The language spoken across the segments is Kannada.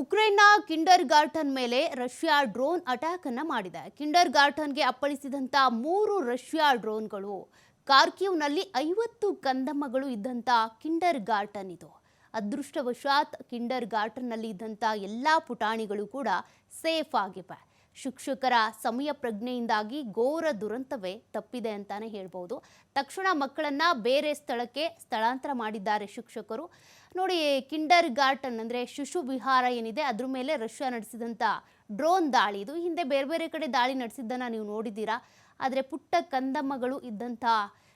ಉಕ್ರೇನ್ನ ಕಿಂಡರ್ ಗಾರ್ಟನ್ ಮೇಲೆ ರಷ್ಯಾ ಡ್ರೋನ್ ಅಟ್ಯಾಕ್ ಅನ್ನ ಮಾಡಿದೆ. ಕಿಂಡರ್ ಗಾರ್ಟನ್ಗೆ ಅಪ್ಪಳಿಸಿದಂತ ಮೂರು ರಷ್ಯಾ ಡ್ರೋನ್ಗಳು, ಕಾರ್ಕಿವ್ನಲ್ಲಿ ಐವತ್ತು ಕಂದಮ್ಮಗಳು ಇದ್ದಂತ ಕಿಂಡರ್ ಗಾರ್ಟನ್ ಇದು. ಅದೃಷ್ಟವಶಾತ್ ಕಿಂಡರ್ ಗಾರ್ಟನ್ನಲ್ಲಿ ಇದ್ದಂತ ಎಲ್ಲಾ ಪುಟಾಣಿಗಳು ಕೂಡ ಸೇಫ್ ಆಗಿವೆ. ಶಿಕ್ಷಕರ ಸಮಯ ಪ್ರಜ್ಞೆಯಿಂದಾಗಿ ಘೋರ ದುರಂತವೇ ತಪ್ಪಿದೆ ಅಂತಾನೆ ಹೇಳ್ಬೋದು. ತಕ್ಷಣ ಮಕ್ಕಳನ್ನ ಬೇರೆ ಸ್ಥಳಕ್ಕೆ ಸ್ಥಳಾಂತರ ಮಾಡಿದ್ದಾರೆ ಶಿಕ್ಷಕರು. ನೋಡಿ, ಕಿಂಡರ್ ಗಾರ್ಟನ್ ಅಂದ್ರೆ ಶಿಶು ವಿಹಾರ ಏನಿದೆ, ಅದ್ರ ಮೇಲೆ ರಷ್ಯಾ ನಡೆಸಿದಂತ ಡ್ರೋನ್ ದಾಳಿ. ಇದು ಹಿಂದೆ ಬೇರೆ ಬೇರೆ ಕಡೆ ದಾಳಿ ನಡೆಸಿದ್ದನ್ನ ನೀವು ನೋಡಿದ್ದೀರಾ? ಆದರೆ ಪುಟ್ಟ ಕಂದಮ್ಮಗಳು ಇದ್ದಂಥ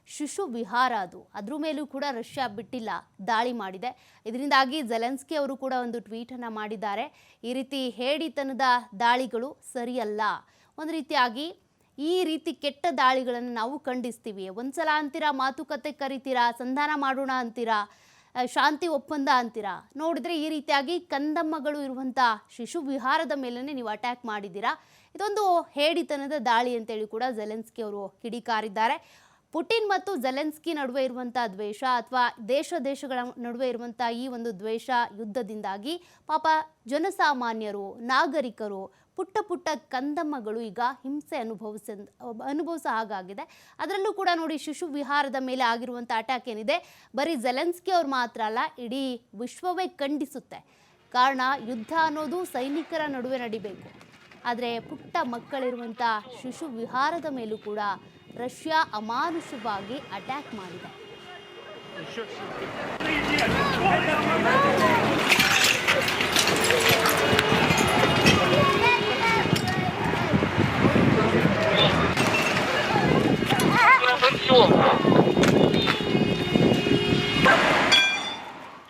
ಶಿಶು ವಿಹಾರ ಅದು. ಅದ್ರ ಮೇಲೂ ಕೂಡ ರಷ್ಯಾ ಬಿಟ್ಟಿಲ್ಲ, ದಾಳಿ ಮಾಡಿದೆ. ಇದರಿಂದಾಗಿ ಜೆಲೆನ್ಸ್ಕಿ ಅವರು ಕೂಡ ಒಂದು ಟ್ವೀಟನ್ನು ಮಾಡಿದ್ದಾರೆ. ಈ ರೀತಿ ಹೇಡಿತನದ ದಾಳಿಗಳು ಸರಿಯಲ್ಲ. ಒಂದು ರೀತಿಯಾಗಿ ಈ ರೀತಿ ಕೆಟ್ಟ ದಾಳಿಗಳನ್ನು ನಾವು ಖಂಡಿಸ್ತೀವಿ. ಒಂದ್ಸಲ ಅಂತೀರಾ ಮಾತುಕತೆ ಕರಿತೀರಾ, ಸಂಧಾನ ಮಾಡೋಣ ಅಂತೀರಾ ಶಾಂತಿ ಒಪ್ಪಂದ ಅಂತೀರಾ, ನೋಡಿದ್ರೆ ಈ ರೀತಿಯಾಗಿ ಕಂದಮ್ಮಗಳು ಇರುವಂಥ ಶಿಶು ವಿಹಾರದ ಮೇಲೇ ನೀವು ಅಟ್ಯಾಕ್ ಮಾಡಿದ್ದೀರಾ. ಇದೊಂದು ಹೇಡಿತನದ ದಾಳಿ ಅಂತೇಳಿ ಕೂಡ ಜೆಲೆನ್ಸ್ಕಿ ಅವರು ಕಿಡಿಕಾರಿದ್ದಾರೆ. ಪುಟಿನ್ ಮತ್ತು ಜೆಲೆನ್ಸ್ಕಿ ನಡುವೆ ಇರುವಂತಹ ದ್ವೇಷ ಅಥವಾ ದೇಶ ದೇಶಗಳ ನಡುವೆ ಇರುವಂತಹ ಈ ಒಂದು ದ್ವೇಷ ಯುದ್ಧದಿಂದಾಗಿ ಪಾಪ ಜನಸಾಮಾನ್ಯರು, ನಾಗರಿಕರು, ಪುಟ್ಟ ಪುಟ್ಟ ಕಂದಮ್ಮಗಳು ಈಗ ಹಿಂಸೆ ಅನುಭವಿಸ ಅನುಭವಿಸ ಹಾಗಾಗಿದೆ. ಅದರಲ್ಲೂ ಕೂಡ ನೋಡಿ ಶಿಶು ವಿಹಾರದ ಮೇಲೆ ಆಗಿರುವಂಥ ಅಟ್ಯಾಕ್ ಏನಿದೆ, ಬರೀ ಜೆಲೆನ್ಸ್ಕಿ ಅವ್ರು ಮಾತ್ರ ಅಲ್ಲ, ಇಡೀ ವಿಶ್ವವೇ ಖಂಡಿಸುತ್ತೆ. ಕಾರಣ ಯುದ್ಧ ಅನ್ನೋದು ಸೈನಿಕರ ನಡುವೆ ನಡಿಬೇಕು. ಆದರೆ ಪುಟ್ಟ ಮಕ್ಕಳಿರುವಂಥ ಶಿಶು ವಿಹಾರದ ಮೇಲೂ ಕೂಡ ರಷ್ಯಾ ಅಮಾನುಷವಾಗಿ ಅಟ್ಯಾಕ್ ಮಾಡಿದೆ.